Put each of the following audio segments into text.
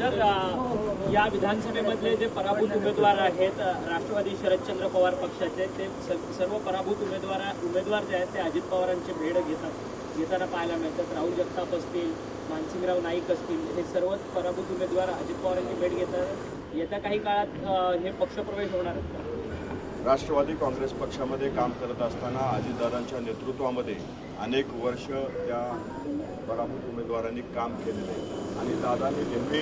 Sir या विधानसभेमधले जे पराभूत उमेदवार आहेत राष्ट्रवादी शरदचंद्र पवार पक्षाचे ते सर्व पराभूत उमेदवार उमेदवार जे आहेत ते अजित पवारांची भेट घेतात. घेताना पाहायला मिळतात राहुल जगताप असतील मानसिंगराव नाईक असतील हे सर्वच पराभूत उमेदवार अजित पवारांची भेट घेतात. येत्या काही काळात हे पक्षप्रवेश होणार आहेत राष्ट्रवादी काँग्रेस पक्षामध्ये काम करत असताना अजितदादांच्या नेतृत्वामध्ये अनेक वर्ष त्या पराभूत उमेदवारांनी काम केलेलं. आहे आणि दादांनी नेहमी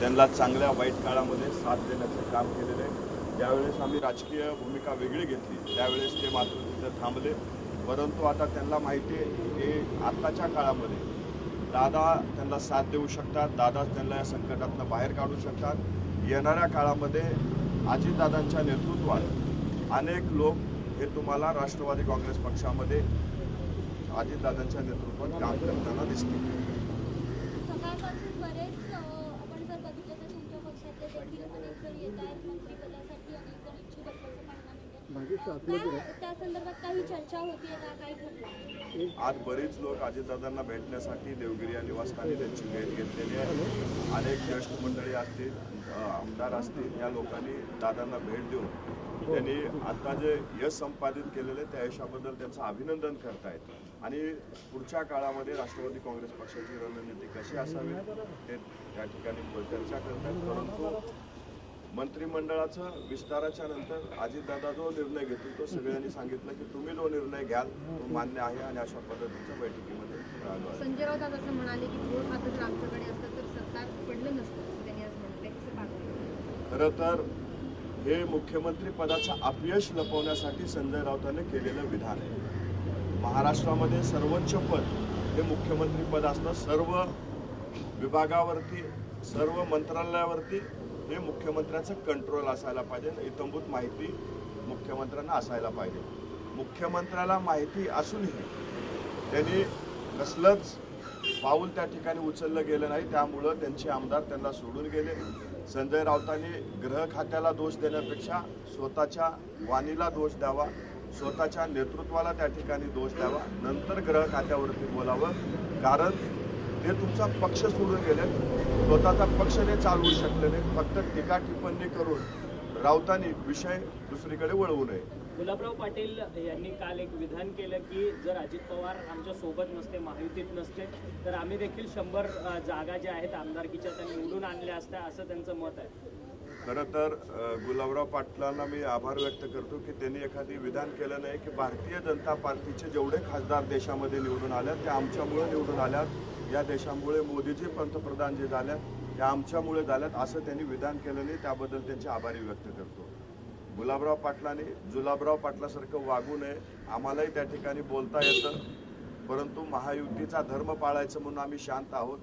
त्यांना चांगल्या वाईट काळामध्ये साथ देण्याचं काम केलेलं आहे. ज्यावेळेस आम्ही राजकीय भूमिका वेगळी घेतली त्यावेळेस ते मात्र तिथे थांबले. परंतु आता त्यांना माहिती आहे की आत्ताच्या काळामध्ये दादा त्यांना साथ देऊ शकतात दादा त्यांना या संकटातनं बाहेर काढू शकतात. येणाऱ्या काळामध्ये अजितदादांच्या नेतृत्वात अनेक लोक हे तुम्हाला राष्ट्रवादी काँग्रेस पक्षामध्ये अजितदादांच्या नेतृत्वात काम करताना दिसतील. बरेच आपण जर बघितलं तर तुमच्या पक्षातले देखील अनेक जण येत आहेत मंत्रिपदासाठी अनेक त्या संदर्भात काही चर्चा होतीये का? काही ठरलं आज बरीच लोक अजितदादांना भेटण्यासाठी देवगिरी या निवासस्थानी त्यांची भेट घेतलेली आहे. अनेक ज्येष्ठ मंडळी असतील आमदार असतील या लोकांनी दादांना भेट देऊन त्यांनी आता जे यश संपादित केलेलं आहे त्या यशाबद्दल त्यांचं अभिनंदन करतायत. आणि पुढच्या काळामध्ये राष्ट्रवादी काँग्रेस पक्षाची रणनीती कशी असावी ते त्या ठिकाणी चर्चा करतायत. परंतु मंत्रिमंडळाचं विस्ताराच्या नंतर अजितदादा जो निर्णय घेतील तो सगळ्यांनी सांगितलं की तुम्ही जो निर्णय घ्याल तो मान्य आहे आणि अशा पद्धतीच्या बैठकीमध्ये. संजय राऊत आज असं म्हणाले की खातं जर आमच्याकडे असतं तर सरकार पडलं नसतं त्यांनी आज खरं तर हे मुख्यमंत्री पदाचं अपयश लपवण्यासाठी संजय राऊतांनी केलेलं विधान आहे. महाराष्ट्रामध्ये सर्वोच्च पद हे मुख्यमंत्री पद असतं. सर्व विभागावरती सर्व मंत्रालयावरती हे मुख्यमंत्र्यांचं कंट्रोल असायला पाहिजे. इतंभूत माहिती मुख्यमंत्र्यांना असायला पाहिजे. मुख्यमंत्र्याला माहिती असूनही त्यांनी कसलंच पाऊल त्या ठिकाणी उचललं गेलं नाही. त्यामुळं त्यांचे आमदार त्यांना सोडून गेले. संजय राऊतांनी गृह खात्याला दोष देण्यापेक्षा स्वतःच्या वाणीला दोष द्यावा स्वतःच्या नेतृत्वाला त्या ठिकाणी दोष द्यावा नंतर ग्रह खात्यावरती बोलावं. कारण हे तुमचा पक्ष सोडून गेले. स्वतःचा पक्ष नाही चालवू शकले नाही. फक्त टीका टिप्पणी करून राऊतांनी विषय दुसरीकडे वळवू नये. गुलाबराव पाटील यांनी काल एक विधान केलं की जर अजित पवार आमच्यासोबत नसते महायुतीत नसते तर आम्ही देखील शंभर जागा ज्या आहेत आमदारकीच्या त्या निवडून आणल्या असत्या असं त्यांचं मत आहे. खरं तर गुलाबराव पाटलांना मी आभार व्यक्त करतो की त्यांनी एखादी विधान केलं नाही की भारतीय जनता पार्टीचे जेवढे खासदार देशामध्ये निवडून आल्यात ते आमच्यामुळे निवडून आल्यात. या देशामुळे मोदीजी पंतप्रधान जे झाल्यात ते आमच्यामुळे झाल्यात असं त्यांनी विधान केलं नाही त्याबद्दल त्यांचे आभारी व्यक्त करतो. गुलाबराव पाटलांनी जुलाबराव पाटलासारखं वागू नये आम्हालाही त्या ठिकाणी बोलता येतं. परंतु महायुतीचा धर्म पाळायचं म्हणून आम्ही शांत आहोत.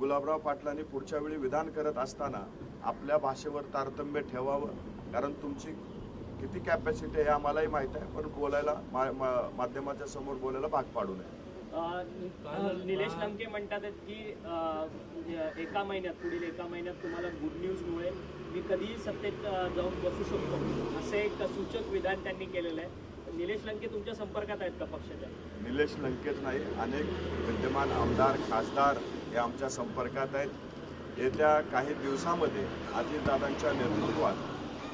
गुलाबराव पाटलांनी पुढच्या वेळी विधान करत असताना आपल्या भाषेवर तारतम्य ठेवावं. कारण तुमची किती कॅपॅसिटी आहे आम्हालाही माहीत आहे. पण बोलायला माध्यमाच्या समोर बोलायला भाग पाडू नये. निलेश लंके म्हणतात की अ, एका महिन्यात पुढील एका महिन्यात तुम्हाला गुड न्यूज मिळेल. मी कधीही सत्तेत जाऊन बसू शकतो. असे एक सूचक विधान त्यांनी केलेलं आहे. निलेश लंके तुमच्या संपर्कात आहेत का पक्षाच्या? निलेश लंकेच नाही. अनेक विद्यमान आमदार खासदार हे आमच्या संपर्कात आहेत. येत्या काही दिवसामध्ये अजितदादांच्या नेतृत्वात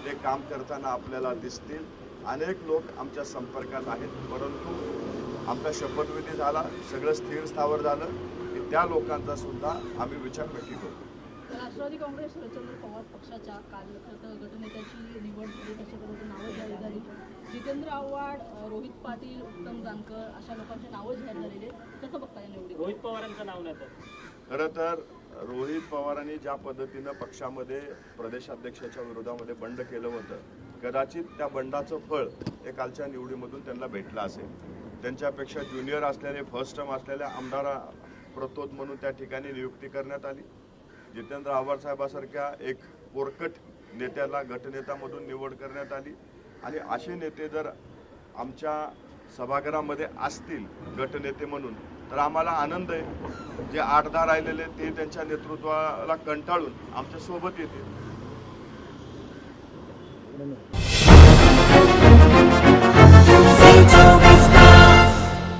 ते काम करताना आपल्याला दिसतील. अनेक लोक आमच्या संपर्कात आहेत. परंतु आमचा शपथविधी झाला सगळं स्थिर स्थावर झालं की त्या लोकांचा सुद्धा आम्ही विचार नक्की राष्ट्रवादी काँग्रेस शरदचंद्र पवार पक्षाच्या काल खरं गटनेत्याची निवड झाली त्याच्या पद्धतीने नावं जाहीर झाली. जितेंद्र आव्हाड रोहित पाटील उत्तम जानकर अशा लोकांची नावं जाहीर झालेली कसं बघता या निवडी रोहित पवारांचं नाव नाही खरं तर रोहित पवारांनी ज्या पद्धतीनं पक्षामध्ये प्रदेशाध्यक्षाच्या विरोधामध्ये बंड केलं होतं कदाचित त्या बंडाचं फळ हे कालच्या निवडीमधून त्यांना भेटलं असेल. त्यांच्यापेक्षा ज्युनियर असलेले फर्स्ट टर्म असलेल्या आमदार प्रतोद म्हणून त्या ठिकाणी नियुक्ती करण्यात आली. जितेंद्र आव्हाड साहेबासारख्या एक पोरकट नेत्याला गटनेतामधून निवड करण्यात आली. आणि असे नेते जर आमच्या सभागृहामध्ये असतील गटनेते म्हणून तर आम्हाला आनंद आहे. जे आठ दहा राहिलेले ते त्यांच्या नेतृत्वाला कंटाळून आमच्यासोबत येतील.